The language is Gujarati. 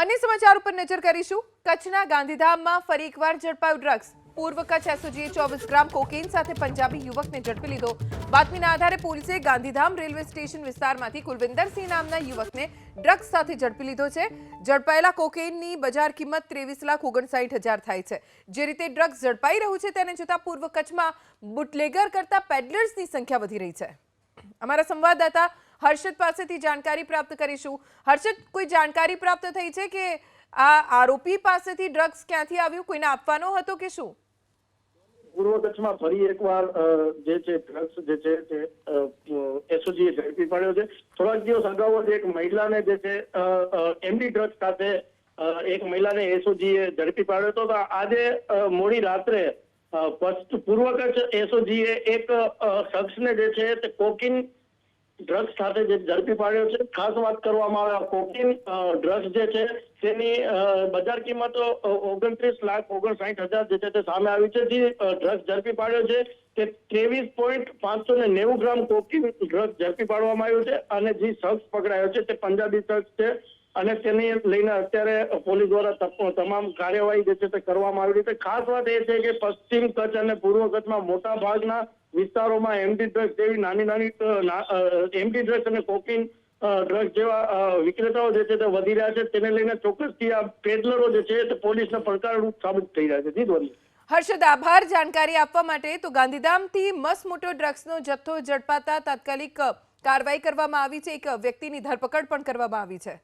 અન્ય સમાચાર ઉપર નજર કરીશું. કચ્છના ગાંધીધામમાં ફરી એકવાર ઝડપાયું ડ્રગ્સ. પૂર્વ કચ્છ એસઓજીએ ચોવીસ ગ્રામ કોકેઇન સાથે પંજાબી યુવકને ઝડપી લીધો. બાતમીના આધારે પોલીસે ગાંધીધામ રેલવે સ્ટેશન વિસ્તારમાંથી કુલવિંદરસિંહ નામના યુવકને ડ્રગ્સ સાથે ઝડપી લીધો છે. ઝડપાયેલા કોકેઇનની બજાર કિંમત ત્રેવીસ લાખ ઓગણસાઠ હજાર થાય છે. જે રીતે ડ્રગ્સ ઝડપાઈ રહ્યું છે તેને જોતા પૂર્વ કચ્છમાં બુટલેગર કરતા પેડલર્સની સંખ્યા વધી રહી છે. અમારા સંવાદદાતા હર્ષદ પાસેથી જાણકારી પ્રાપ્ત કરીશું. હર્ષદ, કોઈ જાણકારી પ્રાપ્ત થઈ છે કે આ આરોપી પાસેથી ડ્રગ્સ ક્યાંથી આવ્યું? કોઈને આપવાનો હતો કે શું? પૂર્વ કચ્છમાં ફરી એકવાર જે છે, ડ્રગ્સ જે છે તે એસઓજીએ ઝડપી પાડ્યો છે. થોડાક દિવસ અગાઉ જ એક મહિલાને જે છે એમડી ડ્રગ્સ સાથે એક મહિલાને એસઓજીએ ઝડપી પાડ્યો હતો. તો આજે મોડી રાત્રે પૂર્વ કચ્છ એસઓજીએ એક શખ્સને જે છે તે કોકિન ડ્રગ્સ સાથે જે ઝડપી પાડ્યો છે, ખાસ વાત કરવામાં આવે કોકીન ડ્રગ્સ જે છે, તેની બજાર કિંમત ઓગણત્રીસ લાખ ઓગણસાઠ હજાર જે છે તે સામે આવી છે. જે ડ્રગ્સ ઝડપી પાડ્યો છે તે ત્રેવીસ પોઈન્ટ પાંચસો ને નેવું ગ્રામ કોકીન ડ્રગ્સ ઝડપી પાડવામાં આવ્યું છે અને જે શખ્સ પકડાયો છે તે પંજાબી શખ્સ છે. અને તેને લઈને અત્યારે પોલીસ દ્વારા તમામ કાર્યવાહી જે છે તે કરવામાં આવી છે. ખાસ વાત એ છે કે પશ્ચિમ કચ્છ અને પૂર્વ કચ્છમાં મોટા ભાગના વિસ્તારોમાં એમડી ડ્રગ્સ જેવી નાની નાની એમડી ડ્રગ્સ અને કોકિન ડ્રગ્સ જેવા વિક્રેતાઓ જે છે તે વધી રહ્યા છે. તેને લઈને ચોક્કસથી આ પેડલરો જે છે તે પોલીસને પડકારરૂપ સાબિત થઈ રહ્યા છે. જી ધ્વની. હર્ષદ, આભાર જાણકારી આપવા માટે. તો ગાંધીધામથી મસ્ત મોટો ડ્રગ્સનો જથ્થો ઝડપાતા તાત્કાલિક કાર્યવાહી કરવામાં આવી છે. એક વ્યક્તિની ધરપકડ પણ કરવામાં આવી છે.